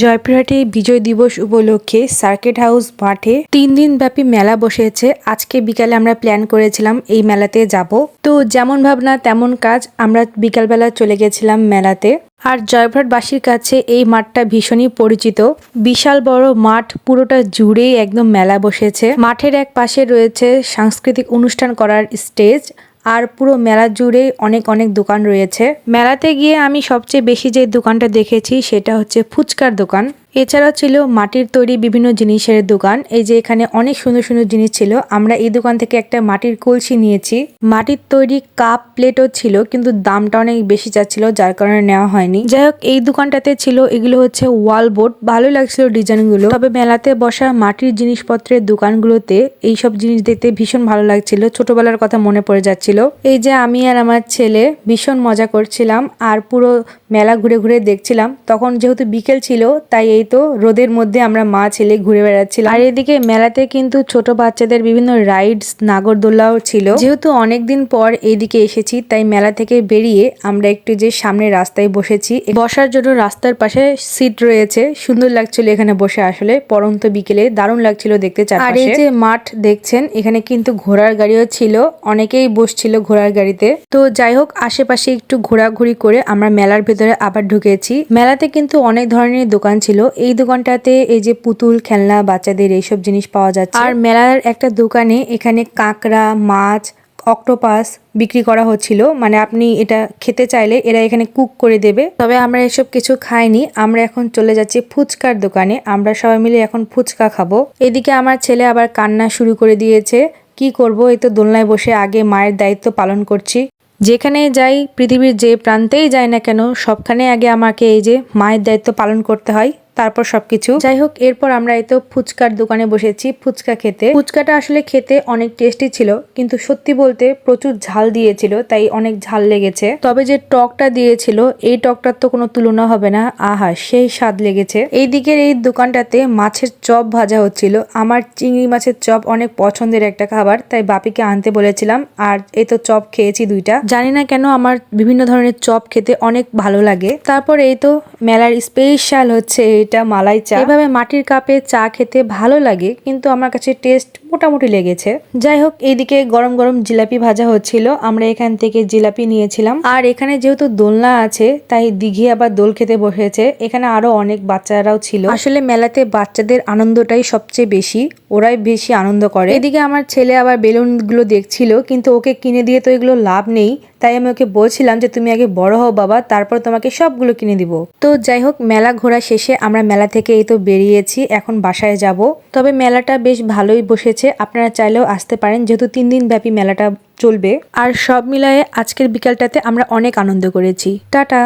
জয়পুরহাটে বিজয় দিবস উপলক্ষে circuit house মাঠে তিন দিন ব্যাপী মেলা বসেছে। আজকে বিকালে আমরা প্ল্যান করেছিলাম এই মেলাতে যাব। তো যেমন ভাবনা, তেমন কাজ আমরা বিকালবেলা চলে গেছিলাম মেলাতে। আর জয়পুরহাটবাসীর কাছে এই মাঠটা ভীষণই পরিচিত। বিশাল বড় মাঠ পুরোটা জুড়েই একদম মেলা বসেছে। মাঠের এক পাশে রয়েছে সাংস্কৃতিক অনুষ্ঠান করার স্টেজ। আর পুরো মেলা জুড়ে অনেক অনেক দোকান রয়েছে। মেলাতে গিয়ে আমি সবচেয়ে বেশি যে দোকানটা দেখেছি সেটা হচ্ছে ফুচকার দোকান। এছাড়াও ছিল মাটির তৈরি বিভিন্ন জিনিসের দোকান। এই যে এখানে অনেক সুন্দর সুন্দর জিনিস ছিল। আমরা এই দোকান থেকে একটা মাটির কলসি নিয়েছি। মাটির তৈরি কাপ প্লেটও ছিল, কিন্তু দামটা অনেক বেশি চাচ্ছিল যার কারণে নেওয়া হয়নি। যাই হোক এই দোকানটাতে ছিল, এগুলো হচ্ছে ওয়াল বোর্ড। ভালো লাগছিল ডিজাইনগুলো। তবে মেলাতে বসা মাটির জিনিসপত্রের দোকানগুলোতে এইসব জিনিস দেখতে ভীষণ ভালো লাগছিল। ছোটবেলার কথা মনে পড়ে যাচ্ছিল। এই যে আমি আর আমার ছেলে ভীষণ মজা করছিলাম আর পুরো মেলা ঘুরে ঘুরে দেখছিলাম। তখন যেহেতু বিকেল ছিল, তাই এই তো রোদের মধ্যে আমরা মা, ছেলে ঘুরে বেড়াচ্ছিলাম। আর এদিকে মেলাতে কিন্তু ছোট বাচ্চাদের বিভিন্ন রাইডস নাগরদোল্লাও ছিল। যেহেতু অনেকদিন পর এইদিকে এসেছি, তাই মেলা থেকে বেরিয়ে আমরা একটু যে সামনে রাস্তায় বসেছি বসার জন্য রাস্তার পাশে সিট রয়েছে। সুন্দর লাগছিল এখানে বসে আসলে, পরন্ত বিকেলে দারুণ লাগছিল দেখতে চারপাশে। আর এই যে মাঠ দেখছেন, এখানে কিন্তু ঘোড়ার গাড়িও ছিল, অনেকেই বসছিল ঘোড়ার গাড়িতে। তো যাই হোক, আশেপাশে একটু ঘোরাঘুরি করে আমরা মেলার ভেতরে আবার ঢুকেছি। মেলাতে কিন্তু অনেক ধরনের দোকান ছিল এই দোকানটাতে এই যে পুতুল, খেলনা, বাচ্চাদের এইসব জিনিস পাওয়া যাচ্ছে। আর মেলার একটা দোকানে এখানে কাঁকড়া, মাছ, অক্টোপাস বিক্রি করা হচ্ছিল। মানে আপনি এটা খেতে চাইলে এরা এখানে কুক করে দেবে। তবে আমরা এসব কিছু খাইনি। আমরা এখন চলে যাচ্ছি ফুচকার দোকানে। আমরা সবাই মিলে এখন ফুচকা খাব। এদিকে আমার ছেলে আবার কান্না শুরু করে দিয়েছে। কি করব? এই তো দোলনায় বসে আগে মায়ের দায়িত্ব পালন করছি। যেখানে যাই, পৃথিবীর যে প্রান্তেই যাই না কেন, সবখানে আগে আমাকে এই যে মায়ের দায়িত্ব পালন করতে হয়। তারপর সবকিছু। যাই হোক এরপর আমরা এই তো ফুচকার দোকানে বসেছি, ফুচকা খেতে। ফুচকাটা আসলে খেতে অনেক টেস্টি ছিল, কিন্তু সত্যি বলতে প্রচুর ঝাল দিয়েছিল, তাই অনেক ঝাল লেগেছে। তবে যে টকটা দিয়েছিল, এই টকটার তো কোনো তুলনা হবে না। আহা, সেই স্বাদ লেগেছে। এই দিকের এই দোকানটাতে মাছের চপ ভাজা হচ্ছিল। আমার চিংড়ি মাছের চপ অনেক পছন্দের একটা খাবার, তাই বাপিকে আনতে বলেছিলাম, আর এই তো চপ খেয়েছি দুইটা। জানি না কেন আমার বিভিন্ন ধরনের চপ খেতে অনেক ভালো লাগে। তারপর এই তো মেলার স্পেশাল হচ্ছে এটা মালাই চা। এভাবে মাটির কাপে চা খেতে ভালো লাগে, কিন্তু আমার কাছে টেস্ট মোটামুটি লেগেছে। যাই হোক, এইদিকে গরম গরম জিলাপি ভাজা হচ্ছিল, আমরা এখান থেকে জিলাপি নিয়েছিলাম। আর এখানে যেহেতু দোলনা আছে, তাই দিঘি আবার দোল খেতে বসেছে। এখানে আরও অনেক বাচ্চারাও ছিল। আসলে মেলাতে বাচ্চাদের আনন্দটাই সবচেয়ে বেশি, ওরাই বেশি আনন্দ করে। এদিকে আমার ছেলে আবার বেলুনগুলো দেখছিল, কিন্তু ওকে কিনে দিয়ে তো এগুলো লাভ নেই। তাই আমি ওকে বলছিলাম যে তুমি আগে বড় হও বাবা, তারপর তোমাকে সবগুলো কিনে দিব। তো যাই হোক মেলা ঘোরা শেষে আমরা মেলা থেকে এই তো বেরিয়েছি, এখন বাসায় যাব। তবে মেলাটা বেশ ভালোই বসেছে, আপনারা চাইলেও আসতে পারেন, যেহেতু তিন দিন ব্যাপী মেলাটা চলবে। আর সব মিলায়ে আজকের বিকালটাতে আমরা অনেক আনন্দ করেছি। টাটা!